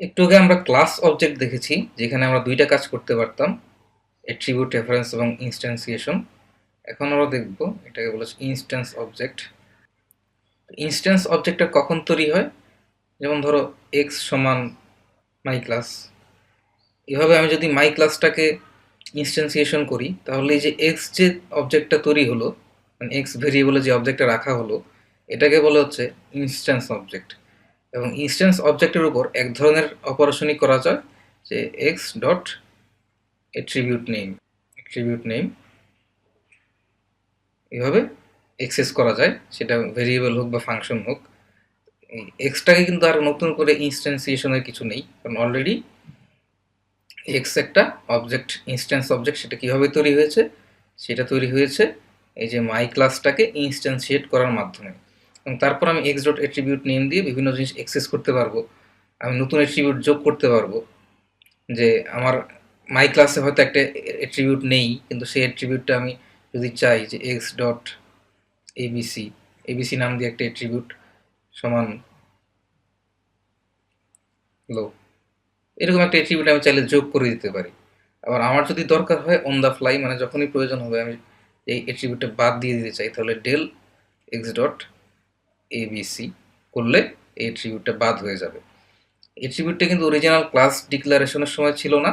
একটু আগে আমরা ক্লাস অবজেক্ট দেখেছি, যেখানে আমরা দুইটা কাজ করতে পারতাম অ্যাট্রিবিউট রেফারেন্স এবং ইনস্ট্যান্সিয়েশন এখন আমরা দেখব, এটাকে বলেছে ইনস্ট্যান্স অবজেক্ট ইনস্ট্যান্স অবজেক্টটা কখন তৈরি হয়? যেমন ধরো এক্স সমান মাই ক্লাস এভাবে আমি যদি মাই ক্লাসটাকে ইনস্ট্যান্সিয়েশন করি, তাহলে এই যে এক্স যে অবজেক্টটা তৈরি হলো মানে এক্স ভেরিয়েবলে যে অবজেক্টটা রাখা হলো, এটাকে বলা হচ্ছে ইনস্ট্যান্স অবজেক্ট এবং ইনস্ট্যান্স অবজেক্টের উপর এক ধরনের অপারেশনই করা যায়, যে X dot attribute name attribute name এভাবে এক্সেস করা যায়, সেটা ভেরিয়েবল হোক বা ফাংশন হোক। এক্সটাকে কিন্তু আর নতুন করে ইনস্ট্যান্সিয়েশনের কিছু নেই, কারণ অলরেডি এক্স একটা অবজেক্ট ইনস্ট্যান্স অবজেক্ট সেটা কীভাবে তৈরি হয়েছে? সেটা তৈরি হয়েছে এই যে মাই ক্লাসটাকে ইনস্ট্যান্সিয়েট করার মাধ্যমে। এবং তারপর আমি এক্স ডট অ্যাট্রিবিউট নেম দিয়ে বিভিন্ন জিনিস অ্যাক্সেস করতে পারব। আমি নতুন অ্যাট্রিবিউট যোগ করতে পারব যে আমার মাই ক্লাসে হয়তো একটা অ্যাট্রিবিউট নেই, কিন্তু সেই অ্যাট্রিবিউটটা আমি যদি চাই যে এক্স ডট এবিসি এবিসি নাম দিয়ে একটা অ্যাট্রিবিউট সমান লো এরকম একটা অ্যাট্রিবিউট আমি চাইলে যোগ করে দিতে পারি। আবার আমার যদি দরকার হয় অন দ্য ফ্লাই মানে যখনই প্রয়োজন হবে আমি এই অ্যাট্রিবিউটটা বাদ দিয়ে দিতে চাই, তাহলে ডেল এক্স ডট এবিসি করলে এই অ্যাট্রিবিউটটা বাদ হয়ে যাবে। অ্যাট্রিবিউটটা কিন্তু অরিজিনাল ক্লাস ডিক্লারেশনের সময় ছিল না।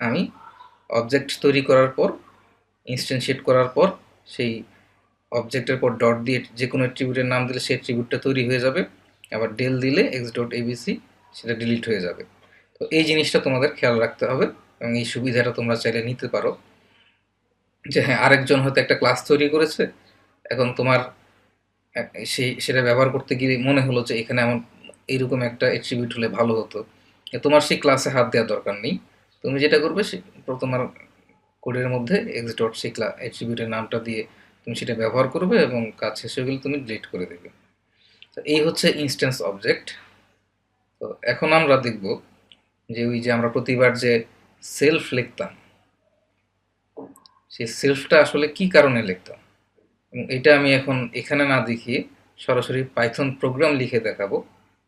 আমি অবজেক্ট তৈরি করার পর ইনস্টেন্সিয়েট করার পর সেই অবজেক্টের পর ডট দিয়ে যে কোনো অ্যাট্রিবিউটের নাম দিলে সেই অ্যাট্রিবিউটটা তৈরি হয়ে যাবে। আবার ডেল দিলে এক্স ডট এবিসি সেটা ডিলিট হয়ে যাবে। তো এই জিনিসটা তোমাদের খেয়াল রাখতে হবে এবং এই সুবিধাটা তোমরা চাইলে নিতে পারো। যে হ্যাঁ আরেকজন হয়তো একটা ক্লাস তৈরি করেছে, এখন তোমার সেই সেটা ব্যবহার করতে গিয়ে মনে হলো যে এখানে এমন এইরকম একটা অ্যাট্রিবিউট হলে ভালো হতো। তোমার সেই ক্লাসে হাত দেওয়ার দরকার নেই। তুমি যেটা করবে সে তোমার কোডের মধ্যে এক্স ডট সেই ক্লা অ্যাট্রিবিউটের নামটা দিয়ে তুমি সেটা ব্যবহার করবে এবং কাজ শেষ হয়ে গেলে তুমি ডিলিট করে দেবে। তো এই হচ্ছে ইনস্ট্যান্স অবজেক্ট তো এখন আমরা দেখব যে ওই যে আমরা প্রতিবার যে সেলফ লিখতাম সেই সেলফটা আসলে কি কারণে লিখতাম? এবং এটা আমি এখন এখানে না দেখিয়ে সরাসরি পাইথন প্রোগ্রাম লিখে দেখাবো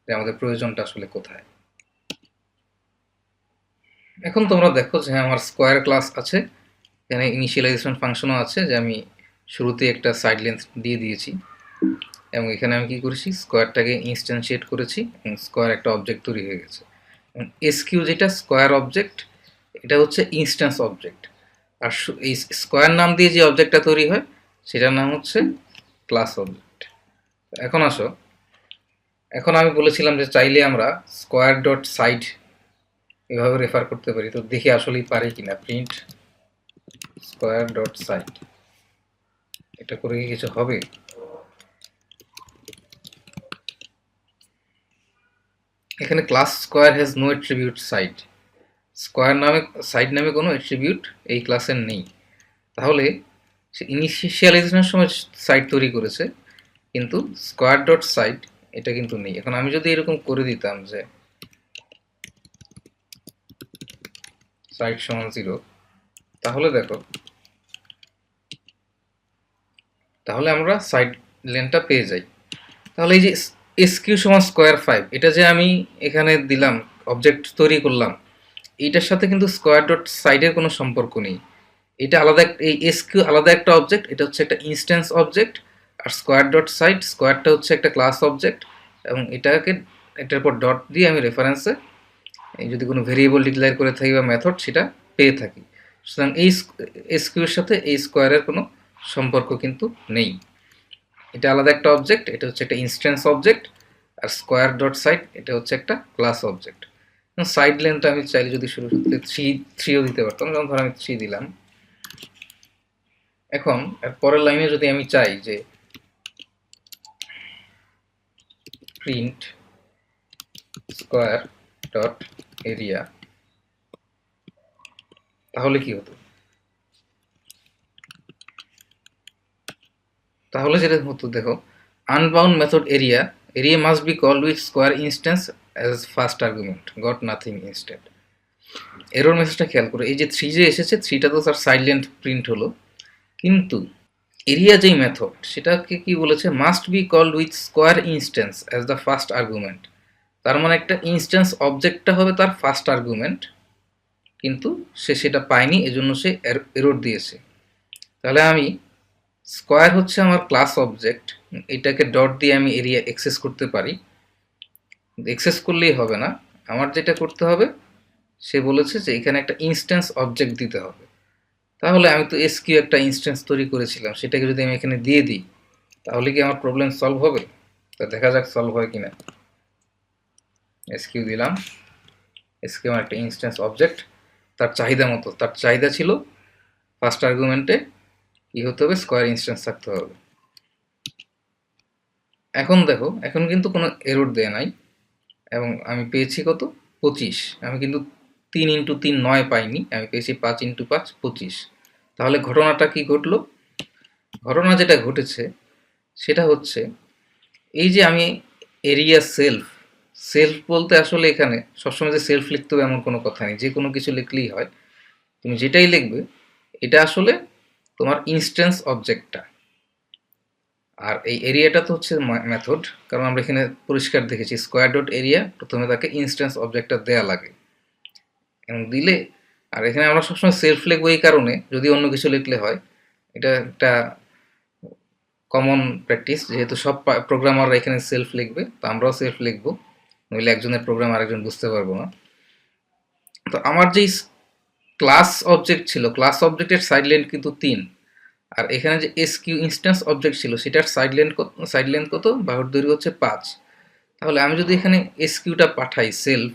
যে আমাদের প্রয়োজনটা আসলে কোথায়। এখন তোমরা দেখো যে আমার স্কোয়ার ক্লাস আছে, এখানে ইনিশিয়ালাইজেশন ফাংশনও আছে যে আমি শুরুতে একটা সাইড লেন্থ দিয়ে দিয়েছি। এবং এখানে আমি কি করেছি? স্কোয়ারটাকে ইনস্ট্যান্সিয়েট করেছি এবং স্কোয়ার একটা অবজেক্ট তৈরি হয়ে গেছে। এবং এসকিউ যেটা স্কোয়ার অবজেক্ট এটা হচ্ছে ইনস্ট্যান্স অবজেক্ট আর এই স্কোয়ার নাম দিয়ে যে অবজেক্টটা তৈরি হয় সেটার নাম হচ্ছে ক্লাস অবজেক্ট এখন আসো। এখন আমি বলেছিলাম যে চাইলে আমরা স্কোয়ার ডট সাইড এভাবে রেফার করতে পারি। তো দেখি আসলেই পারি কিনা। প্রিন্ট স্কোয়ার ডট সাইড এটা করে কি কিছু হবে? এখানে class square has no attribute side square নামে সাইড নামে কোনো অ্যাট্রিবিউট এই ক্লাসের নেই। তাহলে সে ইনিশিয়ালাইজেশনের সময় সাইট তৈরি করেছে, কিন্তু স্কোয়ার ডট সাইট এটা কিন্তু নেই। এখন আমি যদি এরকম করে দিতাম যে সাইট সমান জিরো তাহলে দেখো, তাহলে আমরা সাইড লেনটা পেয়ে যাই। তাহলে এই যে এসকিউ সমান স্কোয়ার ফাইভ এটা যে আমি এখানে দিলাম অবজেক্ট তৈরি করলাম এইটার সাথে কিন্তু স্কোয়ার ডট সাইডের কোনো সম্পর্ক নেই। এটা আলাদা এই এসকিউ আলাদা একটা অবজেক্ট এটা হচ্ছে একটা ইনস্ট্যান্স অবজেক্ট আর স্কোয়ার ডট সাইড স্কোয়ারটা হচ্ছে একটা ক্লাস অবজেক্ট এবং এটাকে এটার পর ডট দিয়ে আমি রেফারেন্সে এই যদি কোনো ভেরিয়েবল ডিক্লেয়ার করে থাকি বা মেথড সেটা পেয়ে থাকি। সুতরাং এই এসকিউর সাথে এই স্কোয়ারের কোনো সম্পর্ক কিন্তু নেই। এটা আলাদা একটা অবজেক্ট এটা হচ্ছে একটা ইনস্ট্যান্স অবজেক্ট আর স্কোয়ার ডট সাইড এটা হচ্ছে একটা ক্লাস অবজেক্ট সাইড লেন্থটা আমি চাইলে যদি শুরু করতে থ্রি থ্রিও দিতে পারতাম, যেমন ধর আমি থ্রি দিলাম। এখন, পরের লাইনে যদি আমি চাই যে প্রিন্ট স্কোয়ার ডট এরিয়া তাহলে কি হতো? তাহলে যেটা হতো, দেখো unbound method area area must be call with square instance as first argument got nothing instead error মেসেজটা খেয়াল করো, এই যে থ্রি যে এসেছে থ্রিটা তো তার সাইলেন্ট প্রিন্ট হলো। কিন্তু এরিয়া যেই মেথড সেটাকে কি বলেছে must be called with square instance as the first argument তার মানে একটা ইনস্ট্যান্স অবজেক্টটা হবে তার ফার্স্ট আর্গুমেন্ট কিন্তু সে সেটা পায়নি, এজন্য সে এরোড দিয়েছে। তাহলে আমি স্কোয়ার হচ্ছে আমার ক্লাস অবজেক্ট এটাকে ডট দিয়ে আমি এরিয়া এক্সেস করতে পারি। এক্সেস করলেই হবে না। আমার যেটা করতে হবে, সে বলেছে যে এখানে একটা ইনস্ট্যান্স অবজেক্ট দিতে হবে। তাহলে আমি তো এস কিউ একটা ইনস্ট্যান্স তৈরি করেছিলাম, সেটাকে যদি আমি এখানে দিয়ে দিই, তাহলে কি আমার প্রবলেম সলভ হবে? তা দেখা যাক সলভ হয় কিনা। এস কিউ দিলাম। এস কিউ আমার একটা ইনস্ট্যান্স অবজেক্ট তার চাহিদা মতো, তার চাহিদা ছিল ফার্স্ট আর্গুমেন্টে কি হতে হবে? স্কোয়ার ইনস্ট্যান্স থাকতে হবে। এখন দেখো, এখন কিন্তু কোনো এরোড দেয় নাই, এবং আমি পেয়েছি কত? পঁচিশ। আমি কিন্তু তিন ইন্টু তিন নয় পাইনি, আমি পেয়েছি পাঁচ ইন্টু পাঁচ, পঁচিশ। তাহলে ঘটনাটা কি ঘটলো? ঘটনা যেটা ঘটেছে, সেটা হচ্ছে এই যে আমি এরিয়া সেলফ সেলফ বলতে আসলে এখানে সবসময় যে সেলফ লিখতে হবে এমন কোনো কথা নেই, যে কোনো কিছু লিখলেই হয়। তুমি যেটাই লিখবে, এটা আসলে তোমার ইনস্ট্যান্স অবজেক্টটা আর এই এরিয়াটা তো হচ্ছে মেথড কারণ আমরা এখানে পরিষ্কার দেখেছি স্কোয়ার ডট এরিয়া প্রথমে তাকে ইনস্ট্যান্স অবজেক্টটা দেয়া লাগে। এবং দিলে আর এখানে আমরা সবসময় সেলফ লিখব এই কারণে যদি অন্য কিছু লিখলে হয়, এটা একটা কমন প্র্যাকটিস যেহেতু সব প্রোগ্রামাররা এখানে সেলফ লিখবে, তো আমরাও সেলফ লিখব, নইলে একজনের প্রোগ্রাম আরেকজন বুঝতে পারব না। তো আমার যেই ক্লাস অবজেক্ট ছিল ক্লাস অবজেক্টের সাইড লেন্থ কিন্তু তিন। আর এখানে যে এস কিউ ইনস্ট্যান্স অবজেক্ট ছিল, সেটার সাইড লেন্থ সাইড লেন্থ কত? বাহুর দৈর্ঘ্য হচ্ছে পাঁচ। তাহলে আমি যদি এখানে এস কিউটা পাঠাই সেলফ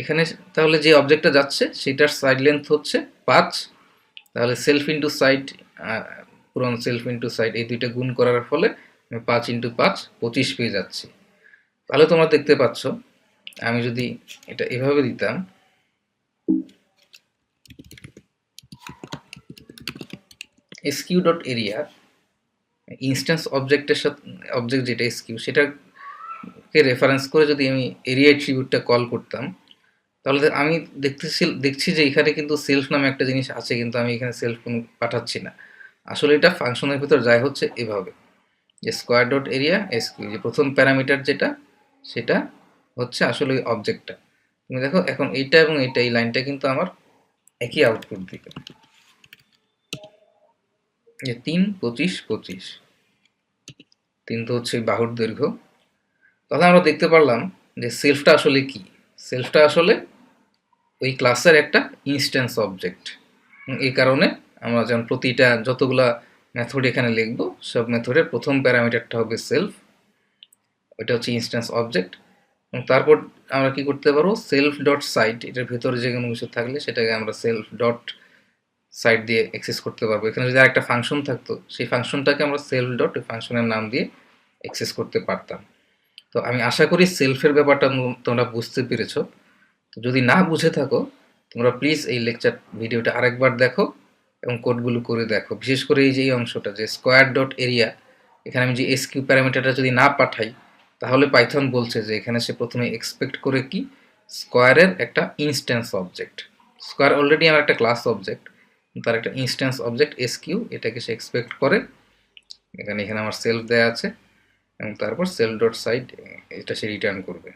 এখানে তাহলে যে অবজেক্টটা যাচ্ছে, সেটার সাইড লেন্থ হচ্ছে পাঁচ। তাহলে সেলফ ইন্টু সাইড পুরন সেলফ ইন্টু সাইড এই দুইটা গুণ করার ফলে আমি পাঁচ ইন্টু পাঁচ পঁচিশ পেয়ে যাচ্ছি। তাহলে তোমরা দেখতে পাচ্ছ, আমি যদি এটা এভাবে দিতাম এসকিউ ডট এরিয়া ইনস্ট্যান্স অবজেক্টের সাথে অবজেক্ট যেটা এসকিউ সেটাকে রেফারেন্স করে যদি আমি এরিয়া ট্রিবিউটটা কল করতাম তাহলে আমি দেখতেছি, দেখছি যে এখানে কিন্তু সেলফ নামে একটা জিনিস আছে, কিন্তু আমি এখানে সেলফ কোনো পাঠাচ্ছি না। আসলে এটা ফাংশনের ভিতর যায় হচ্ছে এভাবে। যে স্কোয়ার ডট এরিয়া এসকিউ যে প্রথম প্যারামিটার যেটা, সেটা হচ্ছে আসলে ওই অবজেক্টটা তুমি দেখো এখন এইটা এবং এইটা, এই লাইনটা কিন্তু আমার একই আউটপুট দিবে। যে তিন, পঁচিশ পঁচিশ। তিন তো হচ্ছে বাহুর দৈর্ঘ্য। তাহলে আমরা দেখতে পারলাম যে সেলফটা আসলে কি? সেলফটা আসলে ওই ক্লাসের একটা ইনস্ট্যান্স অবজেক্ট এই কারণে আমরা যেমন প্রতিটা যতগুলা মেথড এখানে লিখব, সব মেথডের প্রথম প্যারামিটারটা হবে সেলফ ওইটা হচ্ছে ইনস্ট্যান্স অবজেক্ট এবং তারপর আমরা কি করতে পারব? সেলফ ডট সাইট এটার ভিতরে যে কোনো কিছু থাকলে সেটাকে আমরা সেলফ ডট সাইট দিয়ে অ্যাক্সেস করতে পারব। এখানে যদি একটা ফাংশন থাকতো, সেই ফাংশনটাকে আমরা সেলফ ডট ওই ফাংশনের নাম দিয়ে অ্যাক্সেস করতে পারতাম। তো আমি আশা করি সেলফের ব্যাপারটা তোমরা বুঝতে পেরেছ। যদি না বুঝে থাকো, তোমরা প্লিজ এই লেকচার ভিডিওটা আরেকবার দেখো এবং কোডগুলো করে দেখো। বিশেষ করে এই যে এই অংশটা, যে স্কোয়ার ডট এরিয়া এখানে আমি যে এসকিউ প্যারামিটারটা যদি না পাঠাই, তাহলে পাইথন বলছে যে এখানে সে প্রথমে এক্সপেক্ট করে কি? স্কোয়ারের একটা ইনস্ট্যান্স অবজেক্ট স্কোয়ার অলরেডি আমার একটা ক্লাস অবজেক্ট তার একটা ইনস্ট্যান্স অবজেক্ট এস কিউ এটাকে সে এক্সপেক্ট করে। এখানে এখানে আমার সেলফ দেয়া আছে এবং তারপর সেলফ ডট সাইড এটা সে রিটার্ন করবে।